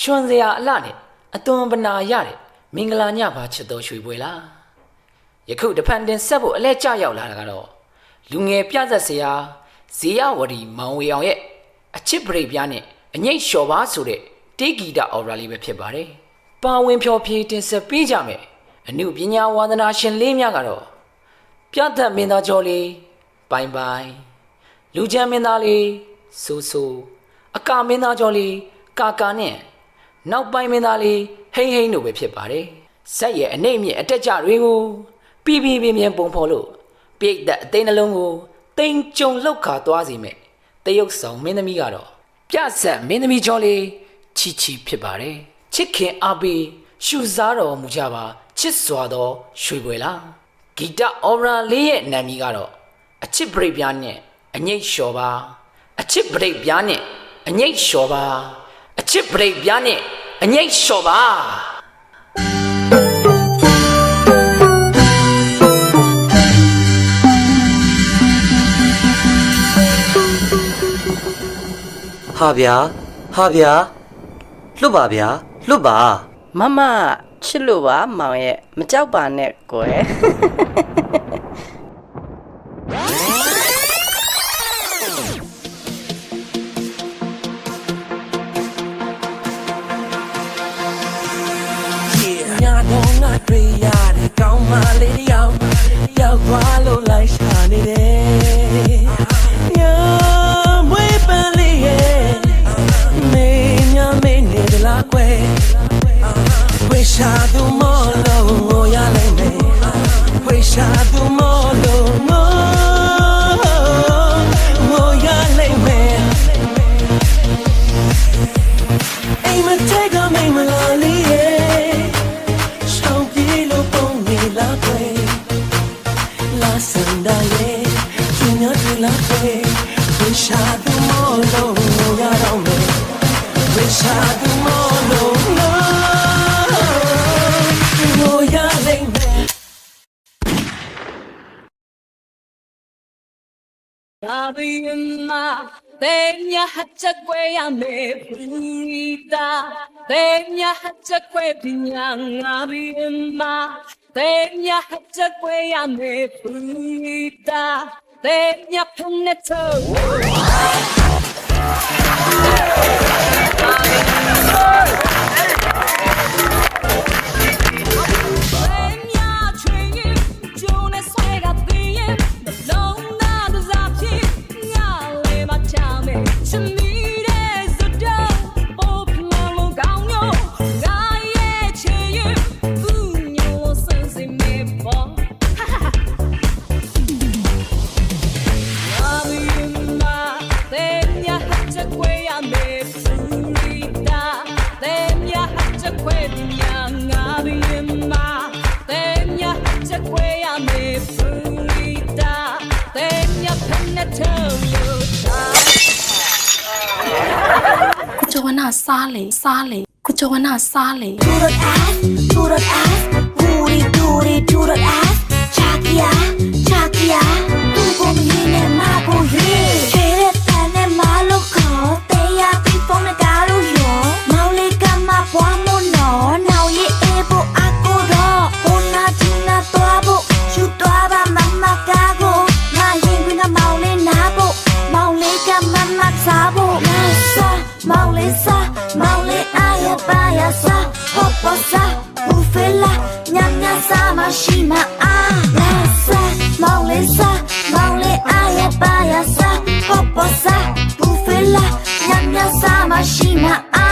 ရွှန်စရာအလှနဲ့အသွင်ပနာရတဲ့မင်္ဂလာညပါချစ်တော်ရွှေပွဲလားယခုတဖန်တင်ဆက်ဖို့အလဲကျရောက်လာတာကတော့လူငယ်ပြသက်စရာဇေယဝရီမောင်ဝေအောင်ရဲ့အချစ်ပရိတ်ပြားနဲ့အငိတ်လျှော်ပါဆိုတဲ့တေးဂီတအော်ရာလေးပဲဖြစ်ပါတယ်ပါဝင်ဖြော်ဖြေတင်ဆက်ပေးကြမယ်အမှုပညာဝါသနာရှင်လေးများကတော့ပြသက်မင်းသားကျော်လေးပိုင်ပိုင်လူချမ်းမင်းသားလေးဆူဆူအကာမင်းသားကျော်လေးကာကာနဲ့ နောက်ပိုင်းမင်းသားလေးဟိမ့်ဟိမ့်တို့ပဲဖြစ်ပါတယ်။ဇက်ရဲ့အနေမြင့်အတက်ကြတွေကိုပြီးပြီးပြင်းပြင်းပုံဖော်လို့ပြိတ်သက်အသိနှလုံးကိုတိမ်ကြုံလောက်ခါသွားစီမဲ့တရုတ်ဆောင်မင်းသမီးကတော့ပြဆက်မင်းသမီးကျော်လေးချီချီဖြစ်ပါတယ်။ချစ်ခင်အားပေးရှူစားတော်မူကြပါချစ်စွာသောရွှေပွေလားဂီတအော်ရာလေးရဲ့နာမည်ကတော့အချစ်ပရိတ်ပြားနဲ့အငိတ်လျှော်ပါအချစ်ပရိတ်ပြားနဲ့အငိတ်လျှော်ပါအချစ်ပရိတ်ပြားနဲ့ အငိတ်လျှော်ပါဟာဗျာဟာဗျာလွတ်ပါဗျာလွတ်ပါမမချစ်လို့ပါမောင်ရဲ့မကြောက်ပါနဲ့ကိုယ် Sabina, Denya hachakwe ya mefrita, Denya hachakwe pinyang abina, Denya hachakwe ya mefrita, Denya puneto. ကုချဝနာစားလေစားလေကုချဝနာစားလေ do that ass, do that ass, booty, booty, do that ass. Chakia, chakia, nyam sa ma shi ma ah. Na sa, mauli sa, mauli aya ba ya sa, hoppa sa, ufela, nyam nyam sa ma shi ma ah. Do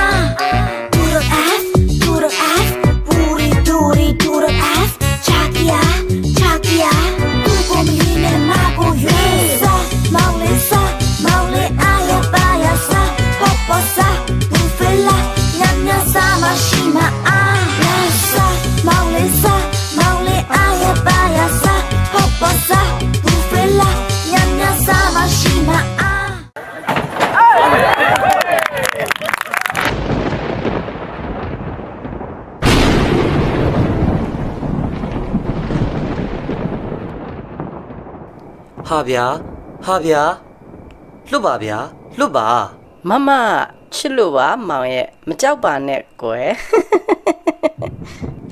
ဟာဗျာဟာဗျာလွတ်ပါဗျာလွတ်ပါမမချစ်လို့ပါမောင်ရဲ့မကြောက်ပါနဲ့ကွယ်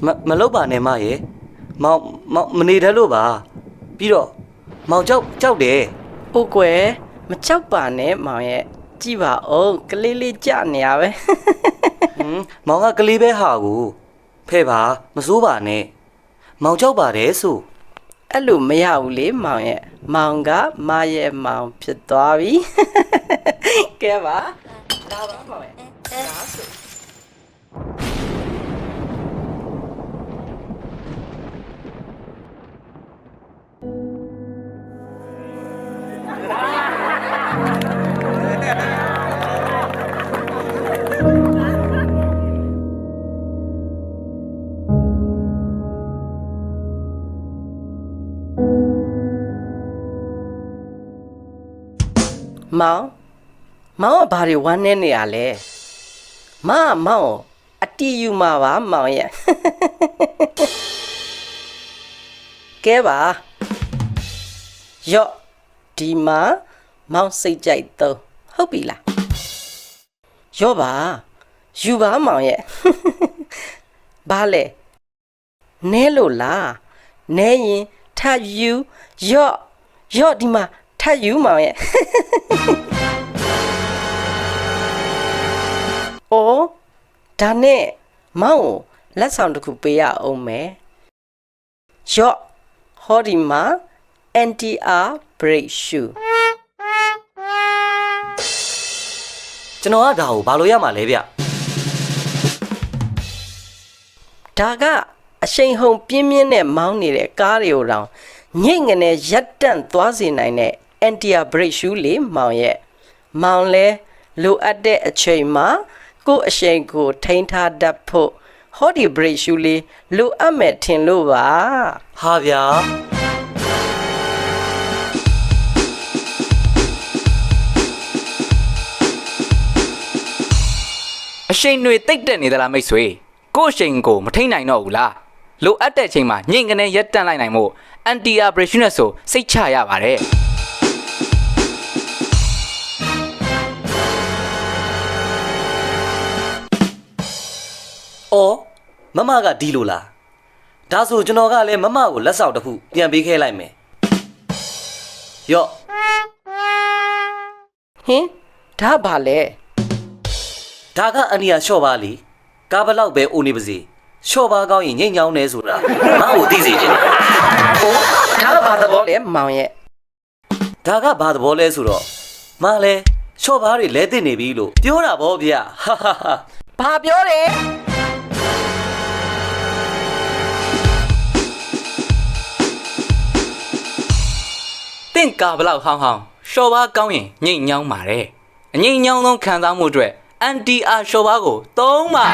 မမလုပ်ပါနဲ့မရဲ့မောင်မောင်မနေတတ်လို့ပါပြီးတော့မောင်ကြောက်ကြောက်တယ်။ဟုတ်ကွယ်မကြောက်ပါနဲ့မောင်ရဲ့ကြည့်ပါဦးကလေးလေးကြနေရပဲဟွန်းမောင်ကကလေးပဲဟာကိုဖဲ့ပါမစိုးပါနဲ့မောင်ကြောက်ပါတယ်ဆို။ အဲ့လိုမရဘူးလေမောင်ရဲ့မောင်ကမရဲ့မောင်ဖြစ်သွားပြီ။ကဲပါဒါပါမောင်ရဲ့ဒါဆို မောင်မောင်ကဘာတွေဝမ်းနေနေရလဲမကမောင်ကိုအတီးယူမှာပါမောင်ရဲ့ကဲပါယော့ဒီမှာမောင်စိတ်ကြိုက်တော့ဟုတ်ပြီလားယော့ပါယူပါမောင်ရဲ့ဘာလဲနဲလို့လားနဲရင်ထပ်ယူယော့ယော့ဒီမှာ ထပ်ယူမောင်ရဲ့။အော်ဒါနဲ့မောင်ကိုလက်ဆောင်တစ်ခုပေးရအောင်မယ်။ရော့ဟောဒီမှာ NTR brake shoe ကျွန်တော်ကဒါကိုဘာလို့ရမှာလဲဗျဒါကအရှိန်ဟုန်ပြင်းပြင်းနဲ့မောင်းနေတဲ့ကားတွေကိုတောင်ညိတ်ငနဲ့ရက်တန့်သွားစေနိုင်တဲ့ NTR brake shoe လေးမောင်ရဲ့မောင်လဲလိုအပ်တဲ့အချိန်မှာကိုယ့်အရှိန်ကို ထိန်းထားတတ်ဖို့ဟောဒီ brake shoe လေးလိုအပ်မယ်ထင်လို့ပါဟာဗျာအရှိန်တွေတိတ်တက်နေသလားမိတ်ဆွေကို့အရှိန်ကိုမထိန်နိုင်တော့ဘူးလားလိုအပ်တဲ့အချိန်မှာညင်ကနေရက်တန့်လိုက်နိုင်မို့ anti abrasion နဲ့ဆိုစိတ်ချရပါတယ် အော်မမကဒီလိုလားဒါဆိုကျွန်တော်ကလည်းမမကိုလက်ဆောင်တစ်ခုပြန်ပေးခဲ့လိုက်မယ်ယော့ဟင်ဒါဘာလဲဒါကအန်နီယာလျှော့ပါလीကားဘလောက်ပဲအိုနေပါစေလျှော့ပါကောင်းရင်ငိမ့်ညောင်းနေဆိုတာမကိုသိစေချင်တယ်ဒါကဘာသဘောလဲမောင်ရဲ့ဒါကဘာသဘောလဲဆိုတော့မလဲလျှော့ပါတွေလဲသိနေပြီလို့ပြောတာဗောဗျာဟာဟာဟာဘာပြောတယ် တင့်ကာဘလောက်ဟောင်းဟောင်းရှော့ပါကောင်းရင်ညိတ်ညောင်းပါတယ်အငိမ့်ညောင်းဆုံးခံစားမှုအတွက် anti a ရှော့ပါကိုသုံးပါ